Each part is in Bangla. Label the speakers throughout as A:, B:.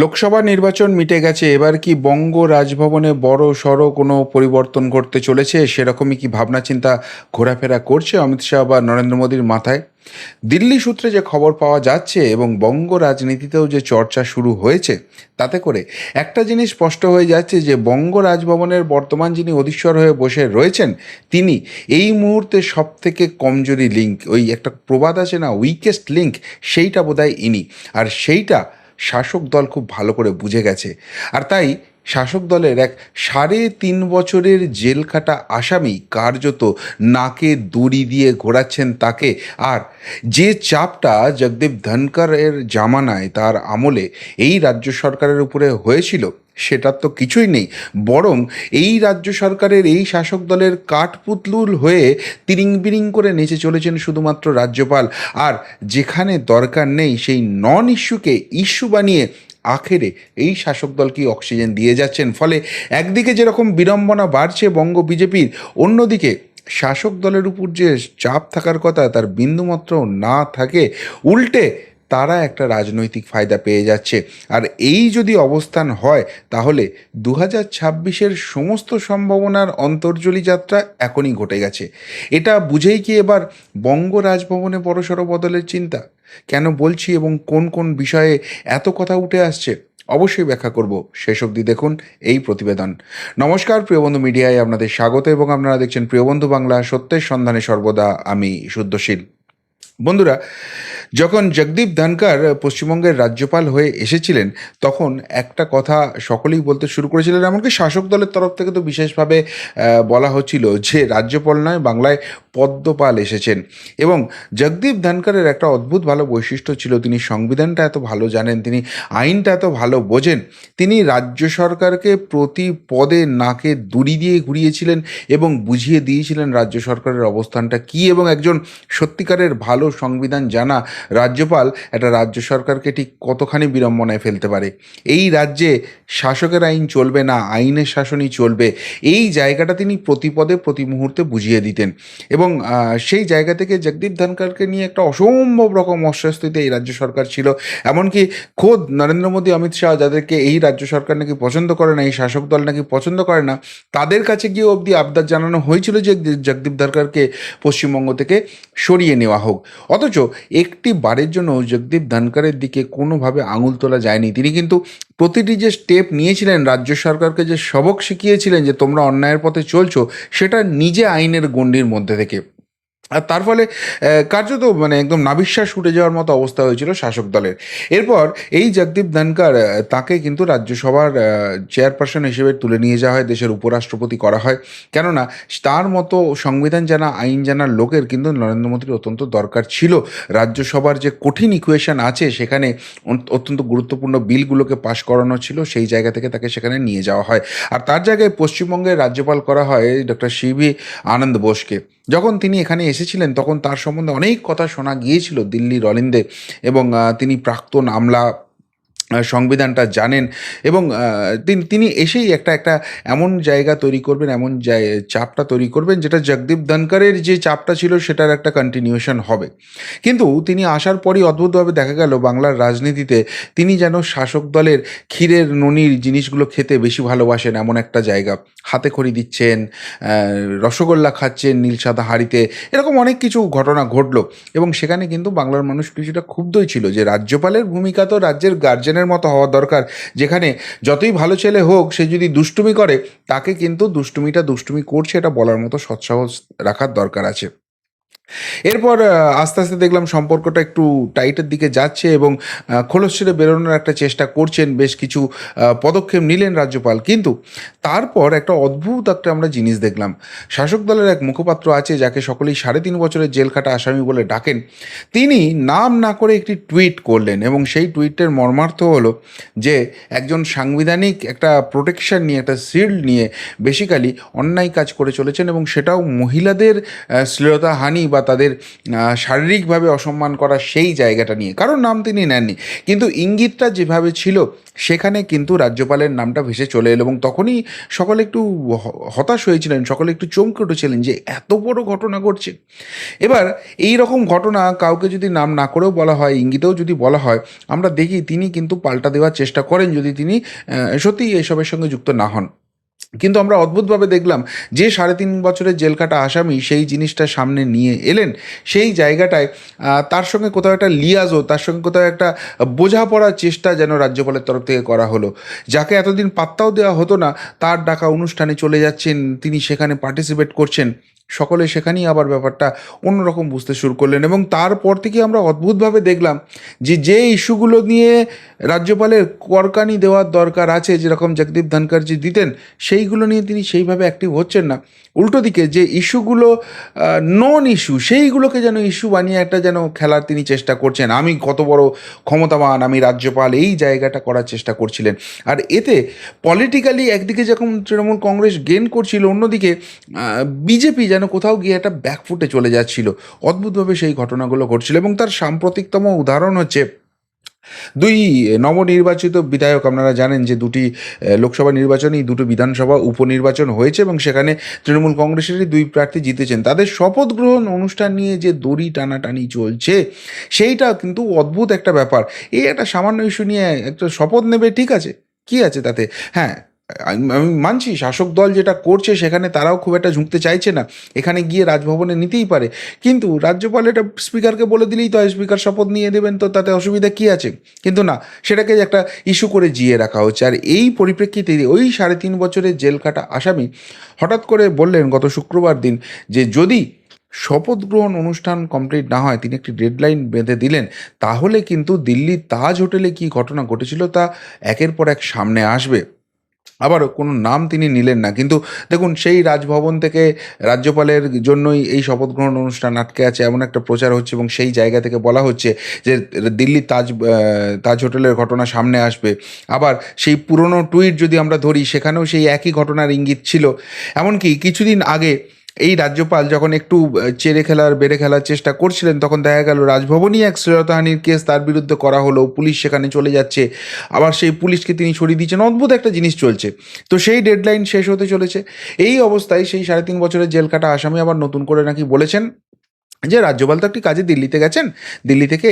A: লোকসভা নির্বাচন মিটে গেছে, এবার কি বঙ্গ রাজভবনে বড় সড় কোনো পরিবর্তন ঘটতে চলেছে? সেরকমই কি ভাবনা চিন্তা ঘোরাফেরা করছে অমিত শাহ বা নরেন্দ্র মোদীর মাথায়? দিল্লি সূত্রে যে খবর পাওয়া যাচ্ছে এবং বঙ্গ রাজনীতিতেও যে চর্চা শুরু হয়েছে, তাতে করে একটা জিনিস স্পষ্ট হয়ে যাচ্ছে যে বঙ্গ রাজভবনের বর্তমান যিনি অধীশ্বর হয়ে বসে রয়েছেন, তিনি এই মুহূর্তে সব থেকে কমজোরি লিঙ্ক ওই একটা প্রবাদ আছে না উইকেস্ট লিঙ্ক সেইটা বোধহয় ইনি। আর সেইটা শাসক দল খুব ভালো করে বুঝে গেছে। আর তাই শাসক দলের এক সাড়ে তিন বছরের জেল খাটা আসামি কার্যত নাকে দড়ি দিয়ে ঘোরাচ্ছেন তাকে। আর যে চাপটা জগদীপ ধনকরের জামানায় তার আমলে এই রাজ্য সরকারের উপরে হয়েছিল, সেটার তো কিছুই নেই। বরং এই রাজ্য সরকারের এই শাসক দলের কাঠপুতলুল হয়ে তিরিং বিরিং করে নেচে চলেছেন শুধুমাত্র রাজ্যপাল। আর যেখানে দরকার নেই সেই নন ইস্যুকে ইস্যু বানিয়ে আখেরে এই শাসক দলকে অক্সিজেন দিয়ে যাচ্ছেন? ফলে একদিকে যেরকম বিড়ম্বনা বাড়ছে বঙ্গ বিজেপির, অন্যদিকে শাসক দলের উপর যে চাপ থাকার কথা, তার বিন্দুমাত্র না থাকে, উল্টে তারা একটা রাজনৈতিক ফায়দা পেয়ে যাচ্ছে। আর এই যদি অবস্থান হয়, তাহলে দু হাজার ছাব্বিশের সমস্ত সম্ভাবনার অন্তর্জলি যাত্রা এখনই ঘটে গেছে। এটা বুঝেই কি এবার বঙ্গ রাজভবনে বড়সড় বদলের চিন্তা? কেন বলছি এবং কোন কোন বিষয়ে এত কথা উঠে আসছে, অবশ্যই ব্যাখ্যা করব। শেষ অবধি দেখুন এই প্রতিবেদন। নমস্কার, প্রিয়বন্ধু মিডিয়ায় আপনাদের স্বাগত এবং আপনারা দেখছেন প্রিয়বন্ধু বাংলা সত্যের সন্ধানে সর্বদা, আমি শুদ্ধশীল। বন্ধুরা, যখন জগদীপ ধনকর পশ্চিমবঙ্গের রাজ্যপাল হয়ে এসেছিলেন, তখন একটা কথা সকলেই বলতে শুরু করেছিলেন, এমনকি শাসক দলের তরফ থেকে তো বিশেষভাবে বলা হচ্ছিল যে রাজ্যপাল নয়, বাংলায় পদ্মপাল এসেছেন। এবং জগদীপ ধনকরের একটা অদ্ভুত ভালো বৈশিষ্ট্য ছিল, তিনি সংবিধানটা এত ভালো জানেন, তিনি আইনটা এত ভালো বোঝেন, তিনি রাজ্য সরকারকে প্রতি পদে নাকে দড়ি দিয়ে ঘুরিয়েছিলেন এবং বুঝিয়ে দিয়েছিলেন রাজ্য সরকারের অবস্থানটা কী এবং একজন সত্যিকারের ভালো সংবিধান জানা রাজ্যপাল একটা রাজ্য সরকারকে ঠিক কতখানি বিড়ম্বনায় ফেলতে পারে। এই রাজ্যে শাসকের আইন চলবে না, আইনের শাসনই চলবে। এই জায়গাটা তিনি প্রতিপদে প্রতি মুহূর্তে বুঝিয়ে দিতেন। এবং সেই জায়গা থেকে জগদীপ ধনকরকে নিয়ে একটা অসম্ভব রকম অস্বস্তিতে এই রাজ্য সরকার ছিল। এমনকি খোদ নরেন্দ্র মোদী, অমিত শাহ যাদেরকে এই রাজ্য সরকার নাকি পছন্দ করে না, এই শাসক দল নাকি পছন্দ করে না, তাদের কাছে গিয়ে অবধি আবদার জানানো হয়েছিল যে জগদীপ ধনকরকে পশ্চিমবঙ্গ থেকে সরিয়ে নেওয়া হোক। অথচ একটি বারের জন্য জগদীপ ধনকরের দিকে কোনোভাবে আঙুল তোলা যায়নি। তিনি কিন্তু প্রতিটি যে স্টেপ নিয়েছিলেন, রাজ্য সরকারকে যে সবক শিখিয়েছিলেন যে তোমরা অন্যায়ের পথে চলছো, সেটা নিজে আইনের গণ্ডির মধ্যে থেকে। আর তার ফলে কার্যত মানে একদম নাবিশ্বাস উঠে যাওয়ার মতো অবস্থা হয়েছিল শাসক দলের। এরপর এই জগদীপ ধনকর তাকে কিন্তু রাজ্যসভার চেয়ারপারসন হিসেবে তুলে নিয়ে যাওয়া হয়, দেশের উপরাষ্ট্রপতি করা হয়। কেননা, তার মতো সংবিধান জানা, আইন জানার লোকের কিন্তু নরেন্দ্র মোদীর অত্যন্ত দরকার ছিল। রাজ্যসভার যে কঠিন ইকুয়েশন আছে, সেখানে অত্যন্ত গুরুত্বপূর্ণ বিলগুলোকে পাশ করানো ছিল, সেই জায়গা থেকে তাকে সেখানে নিয়ে যাওয়া হয়। আর তার জায়গায় পশ্চিমবঙ্গের রাজ্যপাল করা হয়, ডক্টর সিভি আনন্দ বোসকে। যখন তিনি এখানে এসেছিলেন, তখন তার সম্বন্ধে অনেক কথা শোনা গিয়েছিল দিল্লির অলিন্দে এবং তিনি প্রাক্তন আমলা সংবিধানটা জানেন এবং তিনি এসেই একটা একটা এমন জায়গা তৈরি করবেন, এমন চাপটা তৈরি করবেন যেটা জগদীপ ধনকরের যে চাপটা ছিল সেটার একটা কন্টিনিউশন হবে। কিন্তু তিনি আসার পরই অদ্ভুতভাবে দেখা গেল বাংলার রাজনীতিতে তিনি যেন শাসক দলের ক্ষীরের ননির জিনিসগুলো খেতে বেশি ভালোবাসেন এমন একটা জায়গা। হাতে খড়ি দিচ্ছেন রসগোল্লা খাচ্ছেন নীল সাদা হাঁড়িতে, এরকম অনেক কিছু ঘটনা ঘটলো। এবং সেখানে কিন্তু বাংলার মানুষ কিছুটা ক্ষুব্ধই ছিল যে রাজ্যপালের ভূমিকা তো রাজ্যের গার্জেনের মতো হওয়া দরকার। যেখানে যতই ভালো ছেলে হোক, সে যদি দুষ্টুমি করে, তাকে কিন্তু দুষ্টুমিটা দুষ্টুমি করছে, এটা বলার মতো সৎসাহস রাখার দরকার আছে। এরপর আস্তে আস্তে দেখলাম সম্পর্কটা একটু টাইটের দিকে যাচ্ছে এবং খোলস ছেড়ে বেরোনোর একটা চেষ্টা করছেন বেশ কিছু পদক্ষেপ নিলেন রাজ্যপাল। কিন্তু তারপর একটা অদ্ভুত একটা আমরা জিনিস দেখলাম। শাসক দলের এক মুখপাত্র আছে যাকে সকলেই সাড়ে তিন বছরের জেল খাটা আসামি বলে ডাকেন। তিনি নাম না করে একটি টুইট করলেন এবং সেই টুইটের মর্মার্থ হলো যে, একজন সাংবিধানিক একটা প্রোটেকশন নিয়ে, একটা শিল্ড নিয়ে, বেসিক্যালি অন্যায় কাজ করে চলেছেন এবং সেটাও মহিলাদের শ্লীলতাহানি বা তাদের শারীরিকভাবে অসম্মান করা সেই জায়গাটা নিয়ে। কারণ নাম তিনি নেননি। কিন্তু ইঙ্গিতটা যেভাবে ছিল, সেখানে কিন্তু রাজ্যপালের নামটা ভেসে চলে এলো এবং তখনই সকলে একটু হতাশ হয়েছিলেন, সকলে একটু চমকে উঠেছিলেন যে এত বড় ঘটনা ঘটছে। এবার এই রকম ঘটনা কাউকে যদি নাম না করেও বলা হয়, ইঙ্গিতেও যদি বলা হয়, আমরা দেখি তিনি কিন্তু পাল্টা দেওয়ার চেষ্টা করেন যদি তিনি সত্যিই এসবের সঙ্গে যুক্ত না হন। কিন্তু আমরা অদ্ভুতভাবে দেখলাম যে সাড়ে তিন বছরের জেল কাটা আসামি সেই জিনিসটা সামনে নিয়ে এলেন। সেই জায়গাটায় তার সঙ্গে কোথাও একটা লিয়াজও তার সঙ্গে কোথাও একটা বোঝাপড়ার চেষ্টা যেন রাজ্যপালের তরফ থেকে করা হলো। যাকে এতদিন পাত্তাও দেওয়া হতো না, তার ডাকা অনুষ্ঠানে চলে যাচ্ছেন, তিনি সেখানে পার্টিসিপেট করছেন। সকলে সেখানেই আবার ব্যাপারটা অন্যরকম বুঝতে শুরু করলেন এবং তারপর থেকে আমরা অদ্ভুতভাবে দেখলাম যে যে ইস্যুগুলো নিয়ে রাজ্যপালের করকানি দেওয়ার দরকার আছে, যেরকম জগদীপ ধনকারজি দিতেন, সেইগুলো নিয়ে তিনি সেইভাবে অ্যাক্টিভ হচ্ছেন না। উল্টো দিকে যে ইস্যুগুলো নন ইস্যু সেইগুলোকে যেন ইস্যু বানিয়ে একটা যেন খেলার তিনি চেষ্টা করছেন। আমি কত বড় ক্ষমতাবান, আমি রাজ্যপাল, এই জায়গাটা করার চেষ্টা করছিলেন। আর এতে পলিটিক্যালি একদিকে যখন তৃণমূল কংগ্রেস গেন করছিল, অন্যদিকে বিজেপি যেন কোথাও গিয়ে একটা ব্যাকফুটে চলে যাচ্ছিল। অদ্ভুতভাবে সেই ঘটনাগুলো ঘটছিল এবং তার সাম্প্রতিকতম উদাহরণ হচ্ছে, দুই নবনির্বাচিত বিধায়ক, আপনারা জানেন যে দুটি লোকসভা নির্বাচনেই দুটো বিধানসভা উপনির্বাচন হয়েছে এবং সেখানে তৃণমূল কংগ্রেসেরই দুই প্রার্থী জিতেছেন। তাদের শপথ গ্রহণ অনুষ্ঠান নিয়ে যে দড়ি টানাটানি চলছে, সেইটা কিন্তু অদ্ভুত একটা ব্যাপার। এই একটা সামান্য ইস্যু নিয়ে একটা শপথ নেবে ঠিক আছে? কি আছে তাতে? হ্যাঁ আমি মানছি, শাসক দল যেটা করছে সেখানে তারাও খুব একটা ঝুঁকতে চাইছে না। এখানে গিয়ে রাজভবনে নিতেই পারে। কিন্তু রাজ্যপাল এটা স্পিকারকে বলে দিলেই তো স্পিকার শপথ নিয়ে দেবেন তো তাতে অসুবিধা কী আছে? কিন্তু না, সেটাকে একটা ইস্যু করে জিয়ে রাখা হচ্ছে। আর এই পরিপ্রেক্ষিতে ওই সাড়ে তিন বছরের জেল কাটা আসামি হঠাৎ করে বললেন গত শুক্রবার দিন যে যদি শপথ গ্রহণ অনুষ্ঠান কমপ্লিট না হয়, তিনি একটি ডেডলাইন বেঁধে দিলেন, তাহলে কিন্তু দিল্লির তাজ হোটেলে কি ঘটনা ঘটেছিল তা একের পর এক সামনে আসবে। আবার কোনো নাম তিনি নিলেন না। কিন্তু দেখুন, সেই রাজভবন থেকে রাজ্যপালের জন্যই এই শপথ গ্রহণ অনুষ্ঠান আটকে আছে, এমন একটা প্রচার হচ্ছে এবং সেই জায়গা থেকে বলা হচ্ছে যে দিল্লির তাজ তাজ হোটেলের ঘটনা সামনে আসবে। আবার সেই পুরনো টুইট যদি আমরা ধরি, সেখানেও সেই একই ঘটনার ইঙ্গিত ছিল। এমনকি কিছুদিন আগে এই রাজ্যপাল যখন একটু চেড়ে খেলার বেড়ে খেলার চেষ্টা করছিলেন তখন দেখা গেল রাজভবনই এক শ্লীলতাহানির কেস তার বিরুদ্ধে করা হলো। পুলিশ সেখানে চলে যাচ্ছে। আবার সেই পুলিশকে তিনি সরিয়ে দিচ্ছেন। অদ্ভুত একটা জিনিস চলছে। তো সেই ডেডলাইন শেষ হতে চলেছে। এই অবস্থায় সেই সাড়ে তিন বছরের জেল কাটা আসামি আবার নতুন করে নাকি বলেছেন যে রাজ্যপাল তো একটি কাজে দিল্লিতে গেছেন। দিল্লি থেকে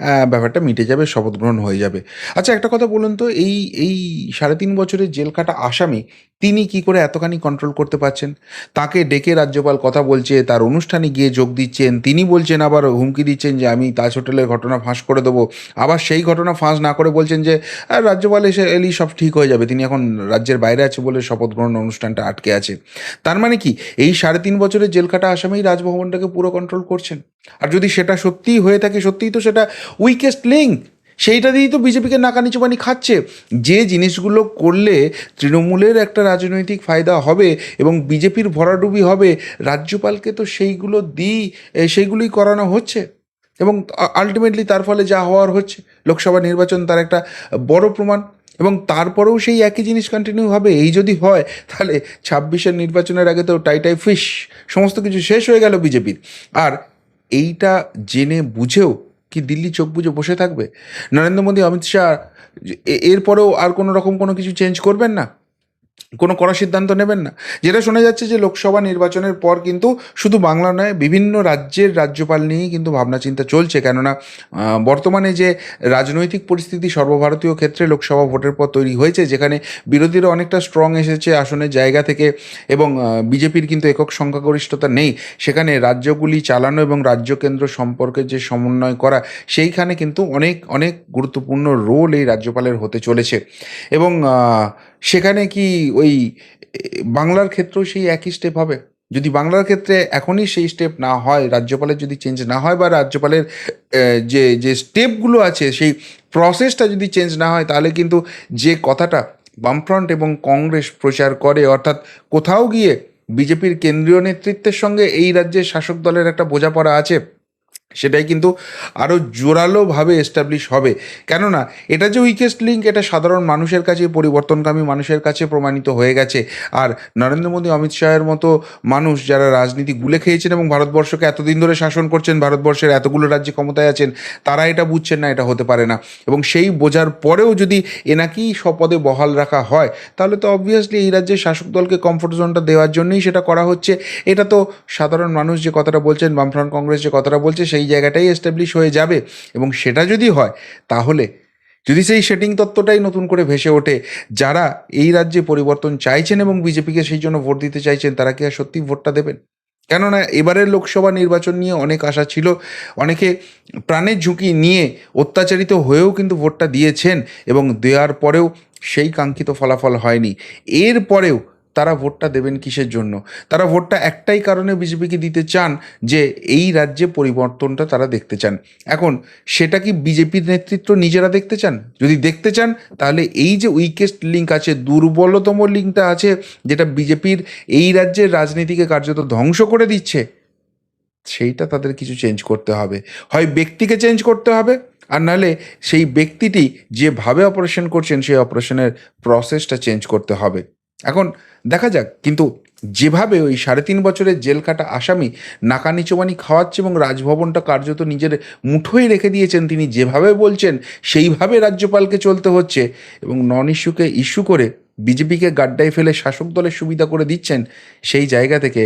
A: আহ, ব্যাপারটা মিটে যাবে শপথ গ্রহণ হয়ে যাবে। আচ্ছা একটা কথা বলুন তো। এই এই সাড়ে তিন বছরের জেল কাটা আসামি তিনি কি করে এতখানি কন্ট্রোল করতে পারছেন? তাকে ডেকে রাজ্যপাল কথা বলছে, তার অনুষ্ঠানে গিয়ে যোগ দিচ্ছেন, তিনি বলছেন আবার হুমকি দিচ্ছেন যে আমি তাজ হোটেলের ঘটনা ফাঁস করে দেবো। আবার সেই ঘটনা ফাঁস না করে বলছেন যে, "আর রাজ্যপাল এসে এলি সব ঠিক হয়ে যাবে, তিনি এখন রাজ্যের বাইরে আছে বলে শপথ গ্রহণ অনুষ্ঠানটা আটকে আছে। তার মানে কি, এই সাড়ে তিন বছরের জেল কাটা আসামি রাজভবনটাকে পুরো কন্ট্রোল করছেন? আর যদি সেটা সত্যিই হয়ে থাকে, সত্যিই তো সেটা উইকেস্ট লিঙ্ক সেইটা দিয়েই তো বিজেপিকে নাকানি চুবানি খাচ্ছে। যে জিনিসগুলো করলে তৃণমূলের একটা রাজনৈতিক ফায়দা হবে এবং বিজেপির ভরাডুবি হবে, রাজ্যপালকে তো সেইগুলো দিই সেইগুলোই করানো হচ্ছে। এবং আলটিমেটলি তার ফলে যা হওয়ার হচ্ছে, লোকসভা নির্বাচন তার একটা বড় প্রমাণ। এবং তারপরেও সেই একই জিনিস কন্টিনিউ হবে, এই যদি হয়, তাহলে ছাব্বিশের নির্বাচনের আগে তো টাইটাই ফিশ সমস্ত কিছু শেষ হয়ে গেল বিজেপির। আর এইটা জেনে বুঝেও কি দিল্লি চোখ বুঝে বসে থাকবে? নরেন্দ্র মোদী, অমিত শাহ এরপরেও আর কোনো রকম কোনো কিছু চেঞ্জ করবেন না? কোনো কড়া সিদ্ধান্ত নেবেন না। যেটা শোনা যাচ্ছে যে লোকসভা নির্বাচনের পর কিন্তু শুধু বাংলা নয়, বিভিন্ন রাজ্যের রাজ্যপাল নিয়েই কিন্তু ভাবনা চিন্তা চলছে। কেননা বর্তমানে যে রাজনৈতিক পরিস্থিতি সর্বভারতীয় ক্ষেত্রে লোকসভা ভোটের পর তৈরি হয়েছে, যেখানে বিরোধীরা অনেকটা স্ট্রং এসেছে আসনের জায়গা থেকে এবং বিজেপির কিন্তু একক সংখ্যাগরিষ্ঠতা নেই। সেখানে রাজ্যগুলি চালানো এবং রাজ্য কেন্দ্র সম্পর্কে যে সমন্বয় করা, সেইখানে কিন্তু অনেক অনেক গুরুত্বপূর্ণ রোল এই রাজ্যপালের হতে চলেছে। এবং সেখানে কি ওই, বাংলার ক্ষেত্রেও সেই একই স্টেপ হবে? যদি বাংলার ক্ষেত্রে এখনই সেই স্টেপ না হয়, রাজ্যপালের যদি চেঞ্জ না হয় বা রাজ্যপালের যে যে স্টেপগুলো আছে, সেই প্রসেসটা যদি চেঞ্জ না হয়, তাহলে কিন্তু যে কথাটা বামফ্রন্ট এবং কংগ্রেস প্রচার করে, অর্থাৎ কোথাও গিয়ে বিজেপির কেন্দ্রীয় নেতৃত্বের সঙ্গে এই রাজ্যের শাসক দলের একটা বোঝাপড়া আছে সেটাই কিন্তু আরও জোরালোভাবে এস্টাবলিশ হবে। কেননা, এটা যে উইকেস্ট লিঙ্ক এটা সাধারণ মানুষের কাছে, পরিবর্তনকামী মানুষের কাছে প্রমাণিত হয়ে গেছে। আর নরেন্দ্র মোদী, অমিত শাহের মতো মানুষ যারা রাজনীতি গুলে খেয়েছেন এবং ভারতবর্ষকে এতদিন ধরে শাসন করছেন, ভারতবর্ষের এতগুলো রাজ্যে ক্ষমতায় আছেন, তারা এটা বুঝছেন না, এটা হতে পারে না। এবং সেই বোঝার পরেও যদি এনাকেই স্বপদে বহাল রাখা হয়, তাহলে তো অবভিয়াসলি এই রাজ্যের শাসক দলকে কমফোর্ট জোনটা দেওয়ার জন্যই সেটা করা হচ্ছে। এটা তো সাধারণ মানুষ যে কথাটা বলছেন, বামফ্রন্ট কংগ্রেস যে কথাটা বলছে, সেই জায়গাটাই এস্টাবলিশ হয়ে যাবে এবং সেটা যদি হয়, তাহলে যদি সেই সেটিং তত্ত্বটাই নতুন করে ভেসে ওঠে, যারা এই রাজ্যে পরিবর্তন চাইছেন এবং বিজেপিকে সেই জন্য ভোট দিতে চাইছেন, তারা কি আর সত্যি ভোটটা দেবেন? কেননা এবারের লোকসভা নির্বাচন নিয়ে অনেক আশা ছিল, অনেকে প্রাণের ঝুঁকি নিয়ে অত্যাচারিত হয়েও কিন্তু ভোটটা দিয়েছেন এবং দেওয়ার পরেও সেই কাঙ্ক্ষিত ফলাফল হয়নি। এর পরেও তারা ভোটটা দেবেন কিসের জন্য? তারা ভোটটা একটাই কারণে বিজেপিকে দিতে চান যে এই রাজ্যে পরিবর্তনটা তারা দেখতে চান। এখন সেটা কি বিজেপির নেতৃত্ব নিজেরা দেখতে চান? যদি দেখতে চান, তাহলে এই যে উইকেস্ট লিঙ্ক আছে, দুর্বলতম লিঙ্কটা আছে, যেটা বিজেপির এই রাজ্যের রাজনীতিকে কার্যত ধ্বংস করে দিচ্ছে, সেইটা তাদের কিছু চেঞ্জ করতে হবে। হয় ব্যক্তিকে চেঞ্জ করতে হবে, আর নাহলে সেই ব্যক্তিটি যেভাবে অপারেশন করছেন, সেই অপারেশনের প্রসেসটা চেঞ্জ করতে হবে। এখন দেখা যাক, কিন্তু যেভাবে ওই সাড়ে তিন বছরের জেল কাটা আসামি নাকানি চোবানি খাওয়াচ্ছে এবং রাজভবনটা কার্যত নিজের মুঠোয় রেখে দিয়েছেন, তিনি যেভাবে বলছেন সেইভাবে রাজ্যপালকে চলতে হচ্ছে এবং নন ইস্যুকে ইস্যু করে বিজেপিকে গাড্ডায় ফেলে শাসক দলের সুবিধা করে দিচ্ছেন সেই জায়গা থেকে।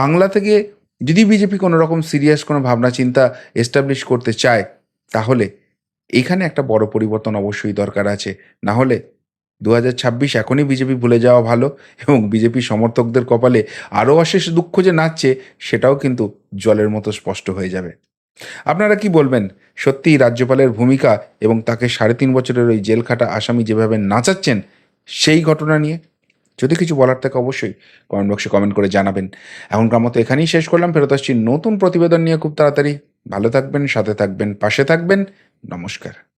A: বাংলা থেকে যদি বিজেপি কোনো রকম সিরিয়াস কোনো ভাবনা চিন্তা এস্টাবলিশ করতে চায়, তাহলে এখানে একটা বড় পরিবর্তন অবশ্যই দরকার আছে। না হলে দু হাজার ছাব্বিশ এখনই বিজেপি ভুলে যাওয়া ভালো এবং বিজেপি সমর্থকদের কপালে আরও অশেষ দুঃখ যে নাচছে সেটাও কিন্তু জলের মতো স্পষ্ট হয়ে যাবে। আপনারা কি বলবেন? সত্যিই রাজ্যপালের ভূমিকা এবং তাকে সাড়ে তিন বছরের ওই জেল খাটা আসামি যেভাবে নাচাচ্ছেন সেই ঘটনা নিয়ে? যদি কিছু বলার থাকে অবশ্যই কমেন্ট বক্সে কমেন্ট করে জানাবেন। এখনকার মতো এখানেই শেষ করলাম। ফেরত আসছি নতুন প্রতিবেদন নিয়ে খুব তাড়াতাড়ি। ভালো থাকবেন, সাথে থাকবেন, পাশে থাকবেন। নমস্কার।